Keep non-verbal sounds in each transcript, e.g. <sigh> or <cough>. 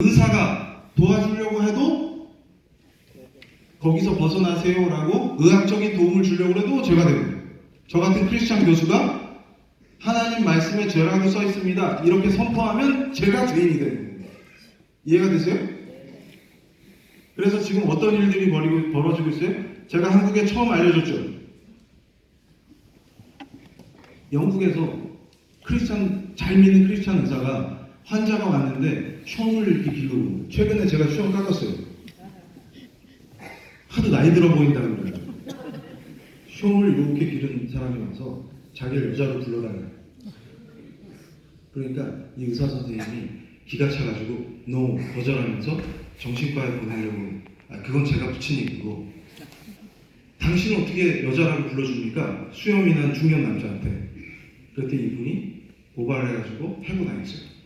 의사가 도와주려고 해도 거기서 벗어나세요라고 의학적인 도움을 주려고 해도 죄가 되고 저 같은 크리스찬 교수가 하나님 말씀에 죄라고 써 있습니다. 이렇게 선포하면 제가 죄인이 거예요. 이해가 되세요? 그래서 지금 어떤 일들이 벌이고, 벌어지고 있어요? 제가 한국에 처음 알려줬죠. 영국에서 크리스찬 잘 믿는 크리스찬 의사가 환자가 왔는데 흉을 이렇게 기르고 최근에 제가 흉 깎았어요. 하도 나이 들어 보인다 그래요. 흉을 이렇게 기른 사람이 와서 자기를 여자로 불러달라. 그러니까 이 의사 선생님이 기가 차가지고 no 거절하면서 정신과에 보내려고 아 그건 제가 붙인 얘기고 당신은 어떻게 여자라고 불러줍니까? 수염이 난 중년 남자한테 그랬더니 이분이 고발해가지고 해고 당했어요.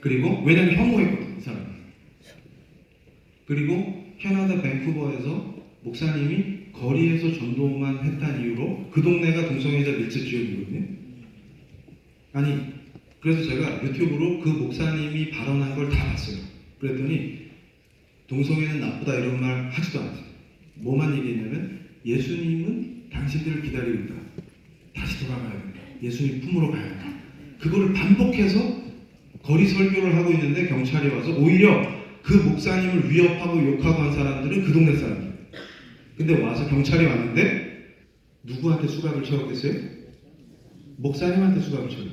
그리고 왜냐면 혐오했거든 이 사람. 그리고 캐나다 밴쿠버에서 목사님이 거리에서 전도만 했다는 이유로 그 동네가 동성애자 밀집 지역이거든요. 아니 그래서 제가 유튜브로 그 목사님이 발언한 걸 다 봤어요. 그랬더니 동성애는 나쁘다 이런 말 하지도 않았어요. 뭐만 얘기했냐면 예수님은 당신들을 기다리고 있다. 다시 돌아가야 된다. 예수님 품으로 가야 된다. 그거를 반복해서 거리 설교를 하고 있는데 경찰이 와서 오히려 그 목사님을 위협하고 욕하고 한 사람들은 그 동네 사람들. 근데 와서 경찰이 왔는데 누구한테 수갑을 채웠겠어요? 목사님한테 수갑을 채워요.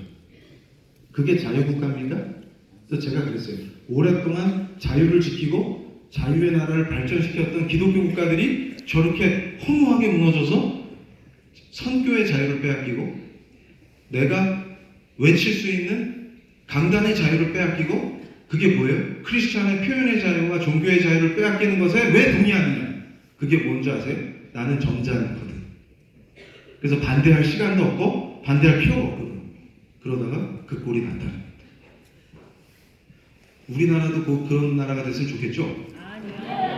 그게 자유국가입니까? 그래서 제가 그랬어요. 오랫동안 자유를 지키고 자유의 나라를 발전시켰던 기독교 국가들이 저렇게 허무하게 무너져서 선교의 자유를 빼앗기고 내가 외칠 수 있는 강단의 자유를 빼앗기고 그게 뭐예요? 크리스찬의 표현의 자유와 종교의 자유를 빼앗기는 것에 왜 동의하느냐? 그게 뭔지 아세요? 나는 점잖거든. 그래서 반대할 시간도 없고 반대할 필요가 없거든. 그러다가 그 꼴이 겁니다. 우리나라도 곧 그런 나라가 됐으면 좋겠죠?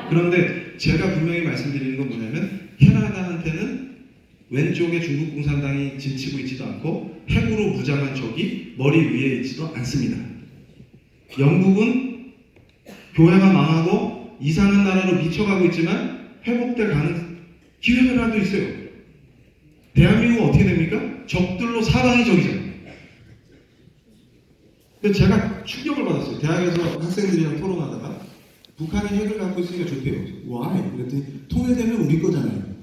그런데 제가 분명히 말씀드리는 건 뭐냐면 캐나다한테는 왼쪽에 중국 공산당이 진치고 있지도 않고 핵으로 무장한 적이 머리 위에 있지도 않습니다. 영국은 교회가 망하고 이상한 나라로 미쳐가고 있지만 회복될 가능 기회라도 있어요. 대한민국은 어떻게 됩니까? 적들로 사방이 적이잖아요. 제가 충격을 받았어요. 대학에서 학생들이랑 토론하다가 북한이 핵을 갖고 있으니까 좋대요. 와, 그랬더니 통일되면 우리 거잖아요.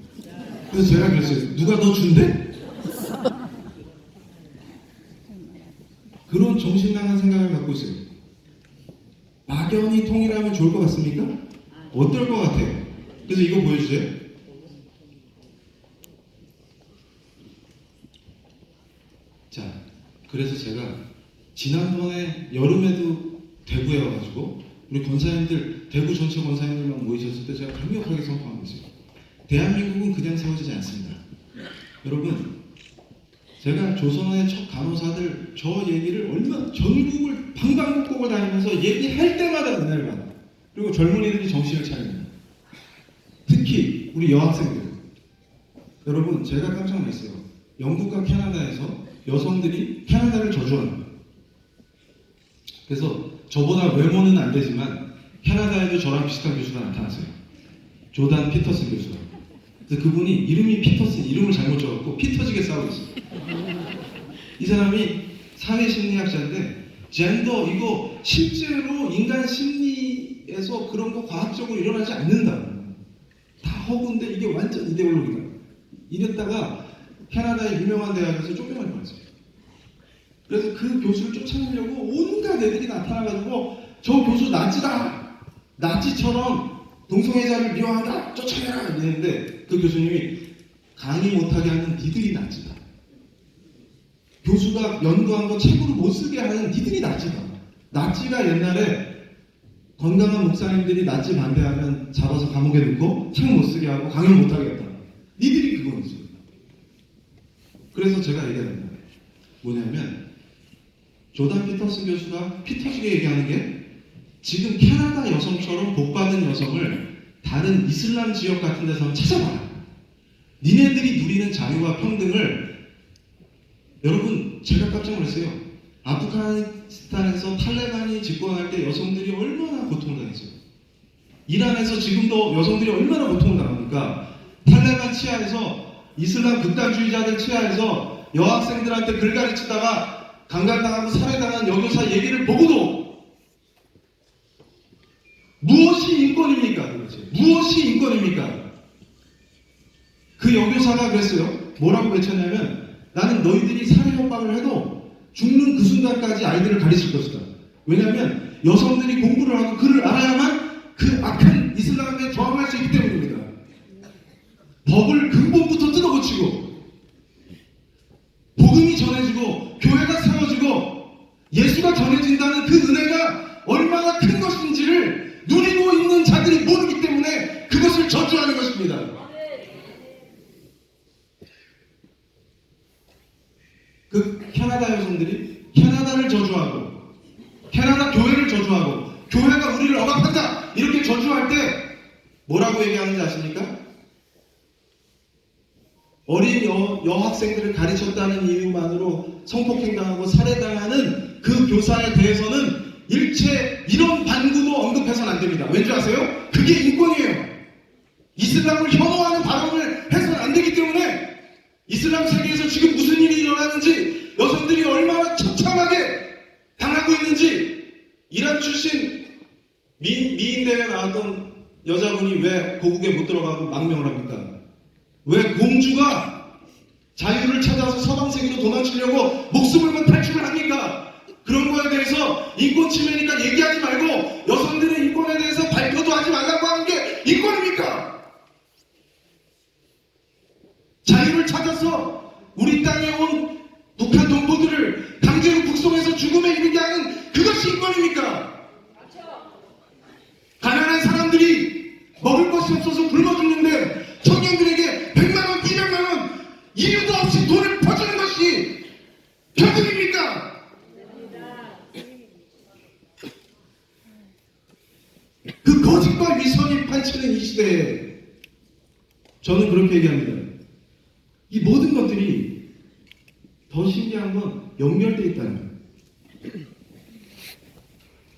그래서 제가 그랬어요. 누가 더 준대? 그런 정신나간 생각을 갖고 있어요. 막연히 통일하면 좋을 것 같습니까? 어떨 것 같아요? 그래서 이거 보여주세요. 자, 그래서 제가 지난번에 여름에도 대구에 와가지고 우리 권사님들 대구 전체 권사님들만 모이셨을 때 제가 강력하게 선포한 거죠. 대한민국은 그냥 세워지지 않습니다. 여러분, 제가 조선의 첫 간호사들 저 얘기를 얼마 전국을 방방곡곡을 다니면서 얘기할 때마다 은혜를 받아요. 그리고 젊은이들이 정신을 차립니다. 특히 우리 여학생들. 여러분, 제가 깜짝 놀랐어요. 영국과 캐나다에서 여성들이 캐나다를 저주합니다. 그래서 저보다 외모는 안 되지만 캐나다에도 저랑 비슷한 교수가 나타났어요. 조단 피터슨 교수가. 그래서 그분이 이름이 피터슨 이름을 잘못 적었고 피터지게 싸우고 있어요. 이 사람이 사회심리학자인데 젠더 이거 실제로 인간 심리에서 그런 거 과학적으로 일어나지 않는다. 다 허구인데 이게 완전 이데올로기다. 이랬다가 캐나다의 유명한 대학에서 쫓겨날 뻔했어요. 그래서 그 교수를 쫓아내려고 온갖 애들이 나타나가지고 저 교수 나치다! 나치처럼 동성애자를 미워한다! 쫓아내라! 이랬는데 그 교수님이 강의 못하게 하는 니들이 나치다. 교수가 연구한 거 책으로 못 쓰게 하는 니들이 나치다. 나치가 옛날에 건강한 목사님들이 나치 반대하면 잡아서 감옥에 넣고 책 못 쓰게 하고 강의 못 하게 했다. 니들이 그거지. 그래서 제가 얘기합니다. 뭐냐면 조단 피터슨 교수가 피터지게 얘기하는 게 지금 캐나다 여성처럼 복받은 여성을 다른 이슬람 지역 같은 데서 찾아봐라. 니네들이 누리는 자유와 평등을 여러분 제가 깜짝 놀랐어요. 아프가니스탄에서 탈레반이 집권할 때 여성들이 얼마나 고통을 당했어요. 이란에서 지금도 여성들이 얼마나 고통을 당합니까? 탈레반 치하에서 이슬람 극단주의자들 치하에서 여학생들한테 글 가르치다가 강간당하고 살해당한 여교사 얘기를 보고도 무엇이 인권입니까? 도대체? 무엇이 인권입니까? 그 여교사가 그랬어요. 뭐라고 외쳤냐면 나는 너희들이 살해 협박을 해도 죽는 그 순간까지 아이들을 가르칠 것이다. 왜냐하면 여성들이 공부를 하고 글을 알아야만 그 악한 이슬람에 저항할 수 있기 때문입니다. 법을 근본부터 뜯어고치고 복음이 전해지고 교회가 세워지고 예수가 전해진다는 그 은혜가 얼마나 큰 것인지를 누리고 있는 자들이 모르기 때문에 그것을 저주하는 것입니다. 그 캐나다 여성들이 캐나다를 저주하고 캐나다 교회를 저주하고 교회가 우리를 억압한다 이렇게 저주할 때 뭐라고 얘기하는지 아십니까? 어린 여, 여학생들을 가르쳤다는 이유만으로 성폭행당하고 살해당하는 그 교사에 대해서는 일체 이런 반구도 언급해서는 안 됩니다. 왠지 아세요? 그게 인권이에요. 이슬람을 혐오하는 발언을 해서는 안 되기 때문에 이슬람 세계에서 지금 무슨 일이 일어나는지 여성들이 얼마나 처참하게 당하고 있는지 이란 출신 미, 미인 대회 나왔던 여자분이 왜 고국에 못 들어가고 망명을 합니까? 왜 공주가 자유를 찾아서 서방 세계로 도망치려고 목숨을 건 탈출을 합니까? 그런 거에 대해서 인권 침해니까 얘기하지 말고 여성들의 인권에 대해서 발표도 하지 말라고 하는 게 인권입니까? 자유를 찾아서 우리 땅에 온 북한 동포들을 강제로 북송해서 죽음에 이르게 하는 그것이 인권입니까? 가난한 사람들이 먹을 것이 없어서 굶어 죽는데 청년들에게 100만 원, 200만 원 이유도 없이 돈을 퍼주는 것이 평등입니까? 그 거짓과 위선이 판치는 이 시대에 저는 그렇게 얘기합니다. 이 모든 것들이 더 신기한 건 연결되어 있다는 거예요.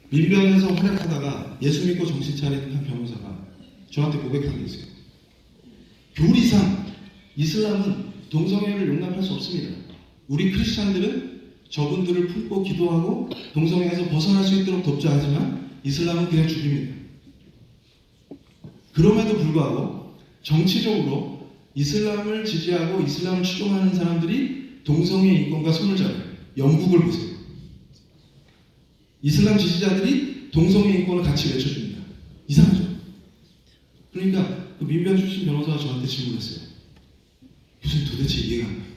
민변에서 활약하다가 예수 믿고 정신 차린 한 변호사가 저한테 고백한 게 있어요. 교리상 이슬람은 동성애를 용납할 수 없습니다. 우리 크리스찬들은 저분들을 품고 기도하고 동성애에서 벗어날 수 있도록 돕자 하지만 이슬람은 그냥 죽입니다. 그럼에도 불구하고 정치적으로 이슬람을 지지하고 이슬람을 추종하는 사람들이 동성애 인권과 손을 잡아요. 영국을 보세요. 이슬람 지지자들이 동성애 인권을 같이 외쳐줍니다. 이상하죠? 그러니까 그 민변 출신 변호사가 저한테 질문했어요. 교수님 도대체 이해가 안 가요.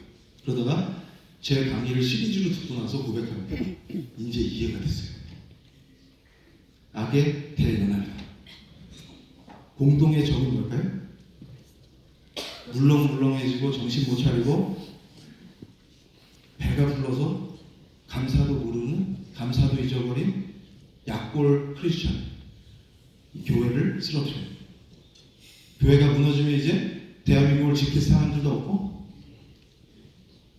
그러다가 제 강의를 시리즈로 듣고 나서 고백합니다. 이제 이해가 됐어요. 악의 대연합니다. 공동의 적은 뭘까요? 물렁물렁해지고 정신 못 차리고 배가 불러서 감사도 모르는 감사도 잊어버린 약골 크리스천 이 교회를 쓰러뜨려요. 교회가 무너지면 이제 대한민국을 지킬 사람들도 없고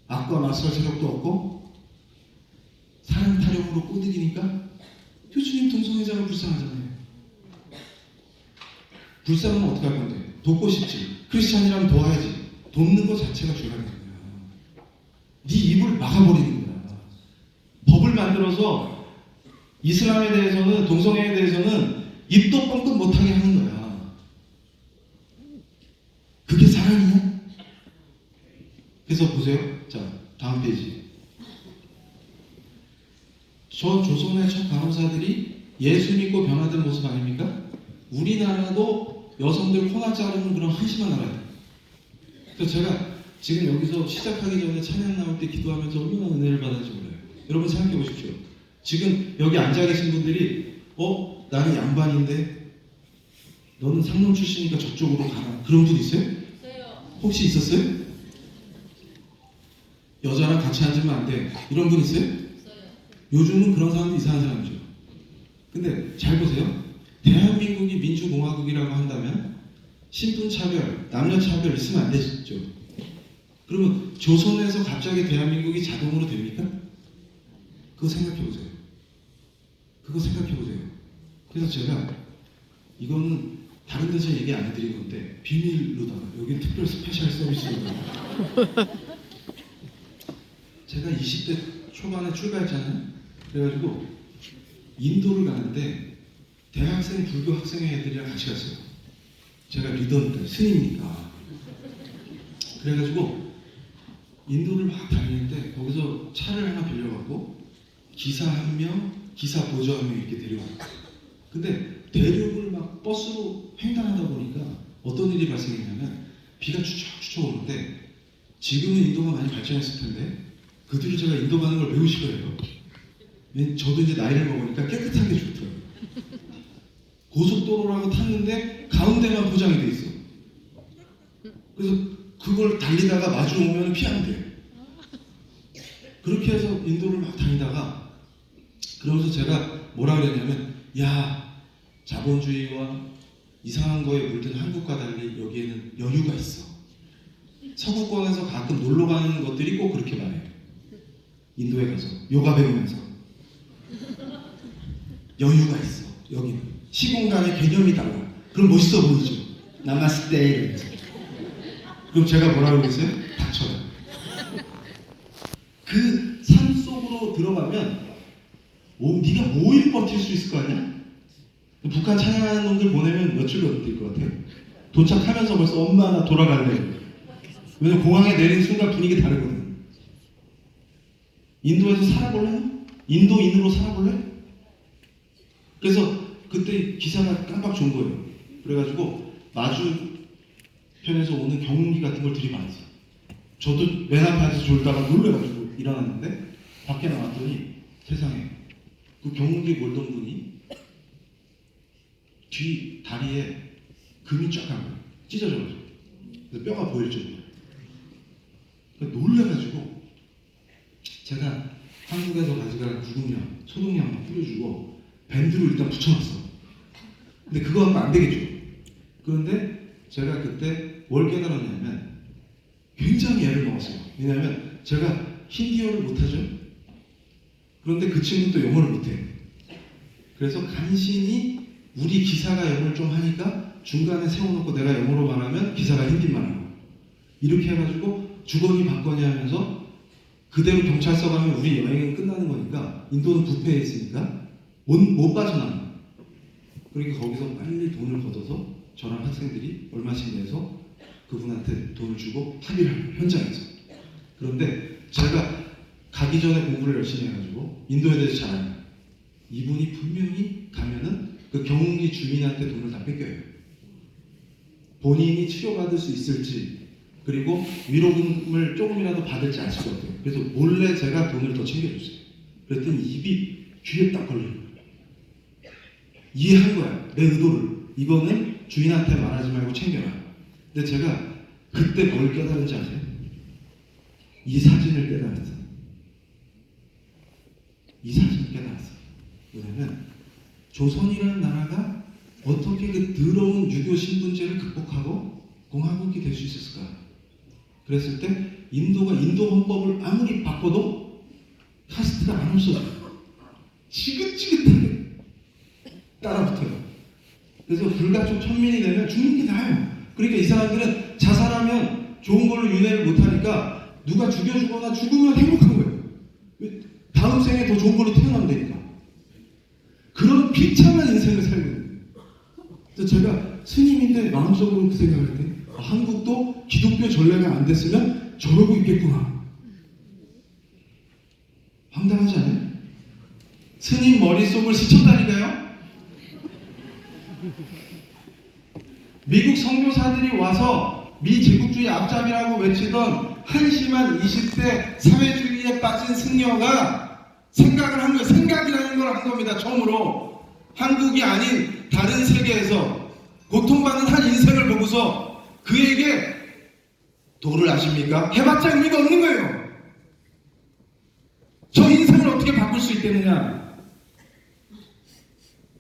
악과 맞설 세력도 없고 사람 타령으로 꼬드기니까 교수님 동성애자가 불쌍하잖아요. 불쌍하면 어떡할 건데? 돕고 싶지. 크리스찬이라면 도와야지. 돕는 것 자체가 거야. 네 입을 막아버리는 거야. 법을 만들어서 이슬람에 대해서는 동성애에 대해서는 입도 뻥끗 못하게 하는 거야. 그게 사랑이야? 그래서 보세요. 자, 다음 페이지. 저 조선의 첫 간호사들이 예수 믿고 변화된 모습 아닙니까? 우리나라도 여성들 코나 자르는 그런 한심한 나라예요. 그래서 제가 지금 여기서 시작하기 전에 찬양 나올 때 기도하면서 얼마나 은혜를 받았는지 몰라요. 여러분 생각해 보십시오. 지금 여기 앉아 계신 분들이 어 나는 양반인데 너는 상놈 출신이니까 저쪽으로 가라 그런 분 있어요? 혹시 있었어요? 여자랑 같이 앉으면 안 돼. 이런 분 있어요? 요즘은 그런 사람도 이상한 사람이죠. 근데 잘 보세요. 대한민국이 공화국이라고 한다면 신분 차별, 남녀 차별 있으면 안 되죠. 그러면 조선에서 갑자기 대한민국이 자동으로 됩니까? 그거 생각해 보세요. 그거 생각해 보세요. 그래서 제가 이거는 다른 데서 얘기 안 해드린 건데 비밀로다가 여기 특별 스페셜 서비스로다가 <laughs> 제가 20대 초반에 출발했잖아요. 그래가지고 인도를 가는데 대학생 불교 학생회 애들이랑 같이 갔어요. 제가 리더니까 스님이니까. 그래가지고 인도를 막 다니는데 거기서 차를 하나 빌려갖고 기사 한 명, 기사 보조 한 명 이렇게 데려와요. 근데 대륙을 막 버스로 횡단하다 보니까 어떤 일이 발생했냐면 비가 추적추적 오는데 지금은 인도가 많이 발전했을 텐데 그들이 제가 인도 가는 걸 배우실 거예요. 저도 이제 나이를 먹으니까 깨끗한 게 좋더라고요. 고속도로라고 탔는데 가운데만 포장이 돼 있어. 그래서 그걸 달리다가 마주 오면 피하면 돼요. 그렇게 해서 인도를 막 다니다가 그러면서 제가 뭐라 그랬냐면 야 자본주의와 이상한 거에 물든 한국과 달리 여기에는 여유가 있어. 서구권에서 가끔 놀러 가는 것들이 꼭 그렇게 말해요. 인도에 가서 요가 배우면서 여유가 있어. 여기는 시공간의 개념이 달라. 그럼 멋있어 보이죠. 나마스테 이러면서. 그럼 제가 뭐라고 그랬어요? 닥쳐요. 그산 속으로 들어가면 오, 네가 5일 버틸 수 있을 거 아니야? 북한 찬양하는 놈들 보내면 며칠 버틸 것 같아요? 도착하면서 벌써 엄마 나 돌아갈래. 왜냐면 공항에 내린 순간 분위기 다르거든. 인도에서 살아볼래? 인도인으로 살아볼래? 그래서 그때 기사가 깜빡 좋은 거예요. 그래가지고 마주 편에서 오는 경운기 같은 걸 들이받았어요. 저도 맨 앞에 앉아서 졸다가 놀래가지고 일어났는데 밖에 나왔더니 세상에 그 경운기 몰던 분이 뒤 다리에 금이 쫙간 거예요. 찢어져가지고 뼈가 보일 정도로 그러니까 놀래가지고 제가 한국에서 가져간 구급약, 소독약 막 뿌려주고 밴드로 일단 붙여놨어. 근데 그거 하면 안 되겠죠. 그런데 제가 그때 뭘 깨달았냐면 굉장히 애를 먹었어요. 왜냐하면 제가 힌디어를 못하죠. 그런데 그 친구는 또 영어를 못해. 그래서 간신히 우리 기사가 영어를 좀 하니까 중간에 세워놓고 내가 영어로 말하면 기사가 힌디만 하고 이렇게 해가지고 주거니 받거니 하면서 그대로 경찰서 가면 우리 여행은 끝나는 거니까 인도는 부패해 있으니까 못, 못 빠져나가. 그러니까 거기서 빨리 돈을 걷어서 저랑 학생들이 얼마씩 내서 그분한테 돈을 주고 합의를 하고 현장에서. 그런데 제가 가기 전에 공부를 열심히 해가지고 인도에 대해서 잘 알아요. 이분이 분명히 가면은 그 경운기 주민한테 돈을 다 뺏겨요. 본인이 치료받을 수 있을지 그리고 위로금을 조금이라도 받을지 아실 것 같아요. 그래서 몰래 제가 돈을 더 챙겨줬어요. 그랬더니 입이 귀에 딱 걸려요. 이해한 거야. 내 의도를. 이거는 주인한테 말하지 말고 챙겨라. 근데 제가 그때 뭘 깨달은지 아세요? 이 사진을 깨달았어요. 이 사진을 깨달았어요. 왜냐면 조선이라는 나라가 어떻게 그 더러운 유교 신분제를 극복하고 공화국이 될 수 있었을까? 그랬을 때 인도가 인도 헌법을 아무리 바꿔도 카스트가 안 없어져요. 지긋지긋하게 따라붙어요. 그래서 불가촉 천민이 되면 죽는 게 나아요. 그러니까 이 사람들은 자살하면 좋은 걸로 윤회를 못하니까 누가 죽여주거나 죽으면 행복한 거예요. 왜? 다음 생에 더 좋은 걸로 태어나면 되니까. 그런 비참한 인생을 살거든요. 그래서 제가 스님인데 마음속으로 그 생각할 때 아, 한국도 기독교 전례가 안 됐으면 저러고 있겠구나. 황당하지 않아요? 스님 머릿속을 스쳤다니까요? 미국 선교사들이 와서 미제국주의 앞잡이라고 외치던 한심한 20대 사회주의에 빠진 승려가 생각을 한 거예요. 생각이라는 걸 한 겁니다. 처음으로. 한국이 아닌 다른 세계에서 고통받는 한 인생을 보고서 그에게 도를 아십니까? 해봤자 의미가 없는 거예요. 저 인생을 어떻게 바꿀 수 있겠느냐?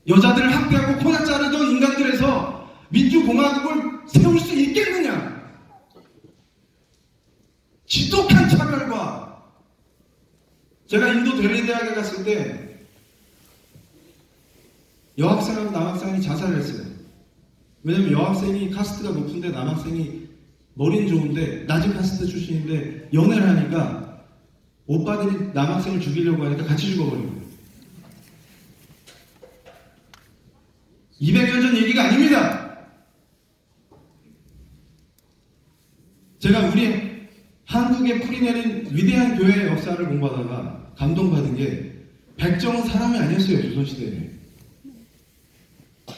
여자들을 학대하고 코나 자르던 인간들에서 민주공화국을 세울 수 있겠느냐? 지독한 차별과 제가 인도 델리 대학에 갔을 때 여학생하고 남학생이 자살을 했어요. 왜냐면 여학생이 카스트가 높은데 남학생이 머리는 좋은데 낮은 카스트 출신인데 연애를 하니까 오빠들이 남학생을 죽이려고 하니까 같이 죽어버린 거예요. 200년 전 얘기가 아닙니다. 제가 우리 한국에 뿌리내린 위대한 교회의 역사를 공부하다가 감동받은 게 백정은 사람이 아니었어요 조선시대에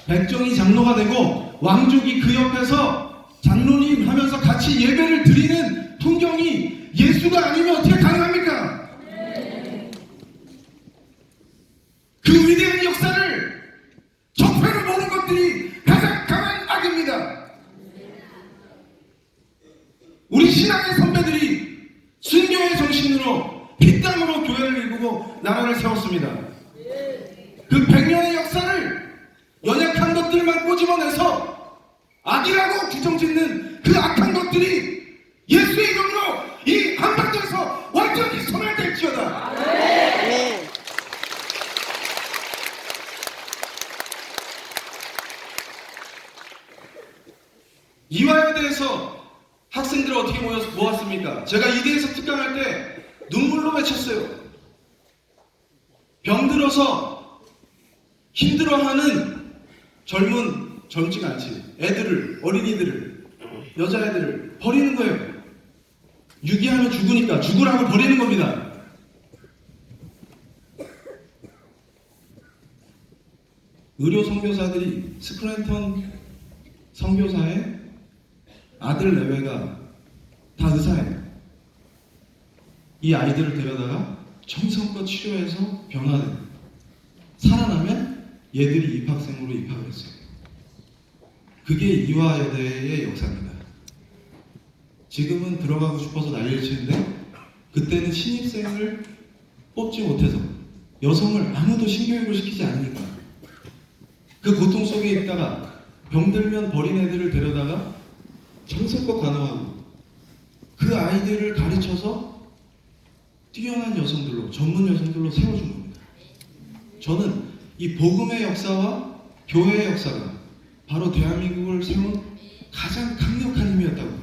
백정이 장로가 되고 왕족이 그 옆에서 장로님 하면서 같이 예배를 드리는 풍경이 예수가 아니면 어떻게 가능합니까? 그 위대한 역사를 적폐로 보는 것들이 가장 강한 악입니다. 우리 신앙의 선배들이 순교의 정신으로 피땀으로 교회를 일구고 나라를 세웠습니다. 그 100년의 역사를 연약한 것들만 꼬집어내서 악이라고 규정짓는 그 악한 것들이 예수의 이름으로 이 한반도에서 완전히 소멸될지어다. 이화여대에서 학생들을 어떻게 모여서 모았습니까? 제가 이대에서 특강할 때 눈물로 외쳤어요. 병들어서 힘들어하는 젊은 젊지가 않지 애들을 어린이들을 여자애들을 버리는 거예요. 유기하면 죽으니까 죽으라고 버리는 겁니다. 의료 선교사들이 스크랜턴 선교사의 아들 내외가 다 의사예요. 이 아이들을 데려다가 정성껏 치료해서 변화돼 살아나면 얘들이 입학생으로 입학을 했어요. 그게 이화여대의 역사입니다. 지금은 들어가고 싶어서 난리를 치는데 그때는 신입생을 뽑지 못해서 여성을 아무도 신교육을 시키지 않으니까 그 고통 속에 있다가 병들면 버린 애들을 데려다가 정성껏 간호하고 그 아이들을 가르쳐서 뛰어난 여성들로 전문 여성들로 세워준 겁니다. 저는 이 복음의 역사와 교회의 역사가 바로 대한민국을 세운 가장 강력한 힘이었다고.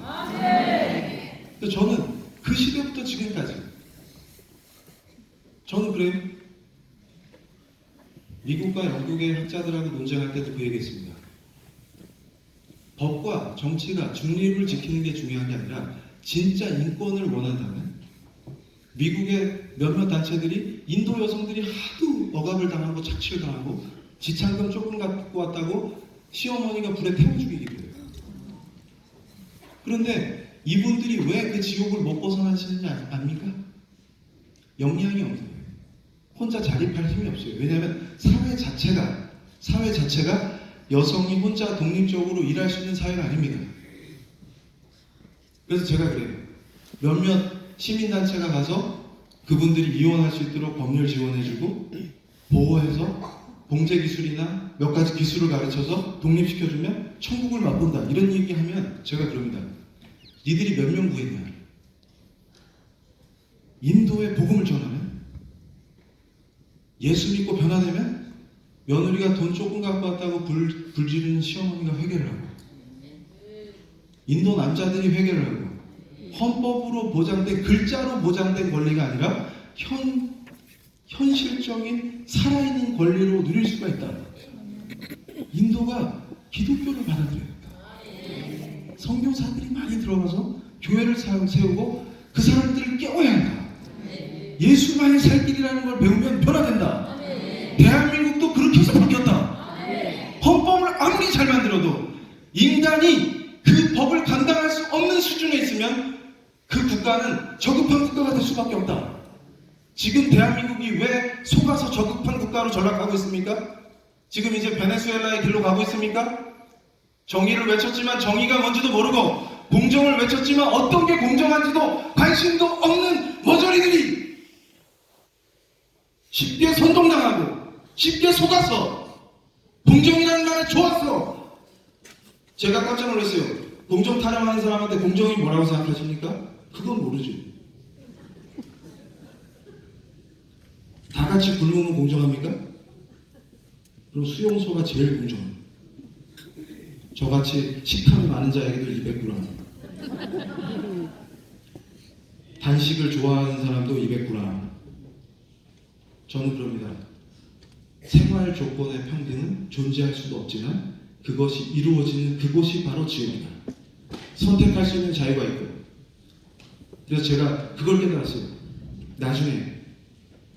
근데 저는 그 시대부터 지금까지 저는 그래요. 미국과 영국의 학자들하고 논쟁할 때도 그 얘기했습니다. 법과 정치가 중립을 지키는 게 중요한 게 아니라 진짜 인권을 원한다면 미국의 몇몇 단체들이 인도 여성들이 하도 억압을 당하고 착취를 당하고 지창금 조금 갖고 왔다고 시어머니가 불에 태워 죽이기도 해요. 그런데 이분들이 왜 그 지옥을 못 벗어나시는지 아- 압니까? 없는 거예요. 혼자 자립할 힘이 없어요. 왜냐하면 사회 자체가 사회 자체가 여성이 혼자 독립적으로 일할 수 있는 사회가 아닙니다. 그래서 제가 그래요. 몇몇 시민단체가 가서 그분들이 이혼할 수 있도록 법률 지원해주고 보호해서 봉제 기술이나 몇 가지 기술을 가르쳐서 독립시켜주면 천국을 맛본다 이런 얘기하면 제가 그럽니다. 니들이 몇 명 구했냐? 인도에 복음을 전하면 예수 믿고 변화되면 며느리가 돈 조금 갖고 왔다고 불, 불지르는 시어머니가 회개를 하고 인도 남자들이 회개를 하고 헌법으로 보장된 글자로 보장된 권리가 아니라 현 현실적인 살아있는 권리로 누릴 수가 있다. 인도가 기독교를 받아들여야 한다. 선교사들이 많이 들어가서 교회를 사- 세우고 그 사람들을 깨워야 한다. 예수만이 살 길이라는 걸 배우면 변화된다. 대한민국도 그렇게 해서 바뀌었다. 헌법을 아무리 잘 만들어도 인간이 국가는 저급한 국가가 될 수밖에 없다. 지금 대한민국이 왜 속아서 저급한 국가로 전락하고 있습니까? 지금 이제 베네수엘라의 길로 가고 있습니까? 정의를 외쳤지만 정의가 뭔지도 모르고 공정을 외쳤지만 어떤 게 공정한지도 관심도 없는 머저리들이 쉽게 선동당하고 쉽게 속아서 공정이라는 말에 좋았어. 제가 깜짝 놀랐어요. 공정 타령하는 사람한테 공정이 뭐라고 생각하십니까? 그건 모르죠. 다 같이 굶으면 공정합니까? 그럼 수용소가 제일 공정합니다. 저같이 식탐이 많은 자에게도 200g. 단식을 좋아하는 사람도 200g. 저는 그럽니다. 생활 조건의 평등은 존재할 수도 없지만 그것이 이루어지는 그곳이 바로 지옥이다. 선택할 수 있는 자유가 있고. 그래서 제가 그걸 깨달았어요. 나중에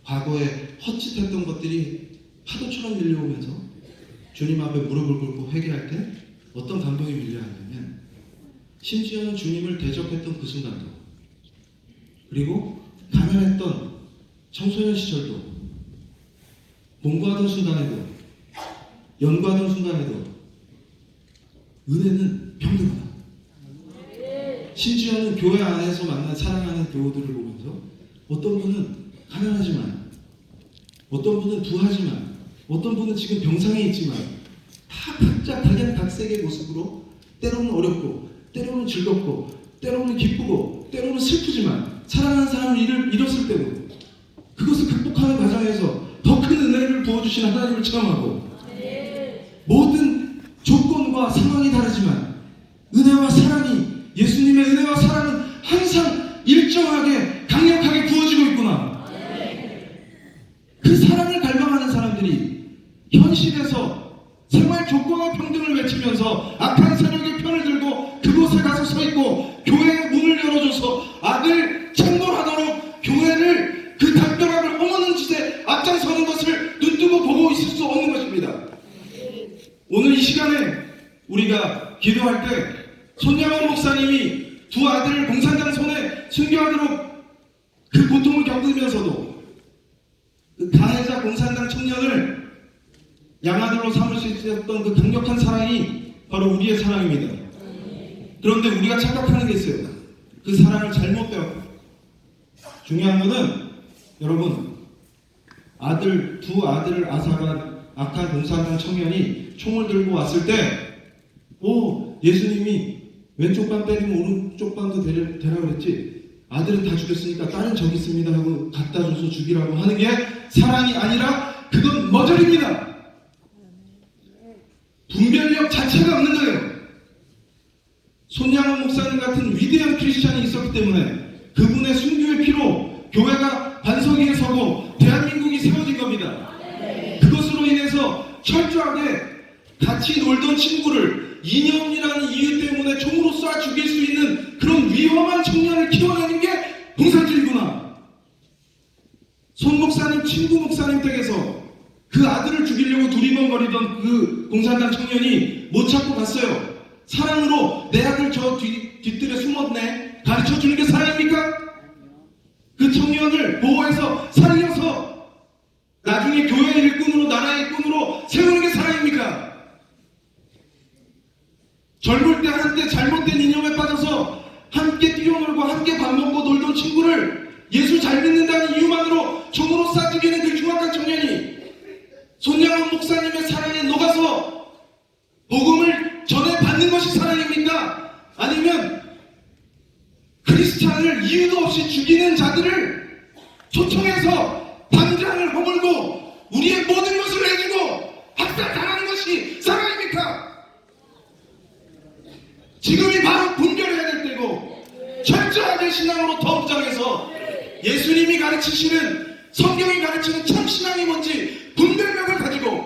과거에 헛짓했던 것들이 파도처럼 밀려오면서 주님 앞에 무릎을 꿇고 회개할 때 어떤 감동이 밀려왔냐면 심지어는 주님을 대적했던 그 순간도 그리고 가난했던 청소년 시절도 공부하던 순간에도 연구하던 순간에도 은혜는 평등하다. 심지어는 교회 안에서 만난 사랑하는 교우들을 보면서 어떤 분은 가난하지만 어떤 분은 부하지만 어떤 분은 지금 병상에 있지만 다 각자 각양각색의 모습으로 때로는 어렵고 때로는 즐겁고 때로는 기쁘고 때로는 슬프지만 사랑하는 사람을 잃을, 잃었을 때도 그것을 극복하는 과정에서 더 큰 은혜를 부어주신 하나님을 체험하고 모든 조건과 상황이 다르지만 은혜와 사랑이 예수님의 은혜와 사랑은 항상 일정하게 강력하게 부어지고 있구나. 그 사랑을 갈망하는 사람들이 현실 아들을 공산당 손에 순교하도록 그 고통을 겪으면서도 그 가해자 공산당 청년을 양아들로 삼을 수 있었던 그 강력한 사랑이 바로 우리의 사랑입니다. 그런데 우리가 착각하는 게 있어요. 그 사랑을 잘못 배웠고 중요한 거는 여러분 아들 두 아들을 앗아간 악한 공산당 청년이 총을 들고 왔을 때 오 예수님이 왼쪽 반 때리면 오른쪽 반도 대라, 대라 그랬지? 아들은 다 죽였으니까 딸은 저기 있습니다 하고 갖다 줘서 죽이라고 하는 게 사랑이 아니라 그건 머저리입니다. 분별력 자체가 없는 거예요. 손양원 목사님 같은 위대한 크리스찬이 있었기 때문에 그분의 순교의 피로 교회가 반석위에 서고 대한민국이 세워진 겁니다 그것으로 인해서 철저하게 같이 놀던 친구를 이념이라는 이유 때문에 총으로 쏴 죽일 수 있는 그런 위험한 청년을 키워내는 게 공산주의구나. 손 목사님 친구 목사님 댁에서 그 아들을 죽이려고 두리번거리던 그 공산당 청년이 못 찾고 갔어요. 사랑으로 내 아들 저 뒤, 뒤뜰에 숨었네. 가르쳐 주는 게 사랑입니까? 그 청년을 보호해서 살려서 나중에 교회 일꾼으로 나라의 일꾼으로 세우는 게 사랑입니까? 젊을 때 한때 잘못된 이념에 빠져서 함께 뛰어놀고 함께 밥 먹고 놀던 친구를 예수 잘 믿는다는 이유만으로 쏴 죽이는 그 흉악한 청년이 손양원 목사님의 사랑에 녹아서 복음을 전해 받는 것이 사랑입니까? 아니면 크리스찬을 이유도 없이 죽이는 자들을 초청해서 당장을 허물고 우리의 모든 것을 내주고 학살당하는 것이 사랑입니까? 지금이 바로 분별해야 될 때고 철저하게 신앙으로 더욱장해서 예수님이 가르치시는 성경이 가르치는 참신앙이 뭔지 분별력을 가지고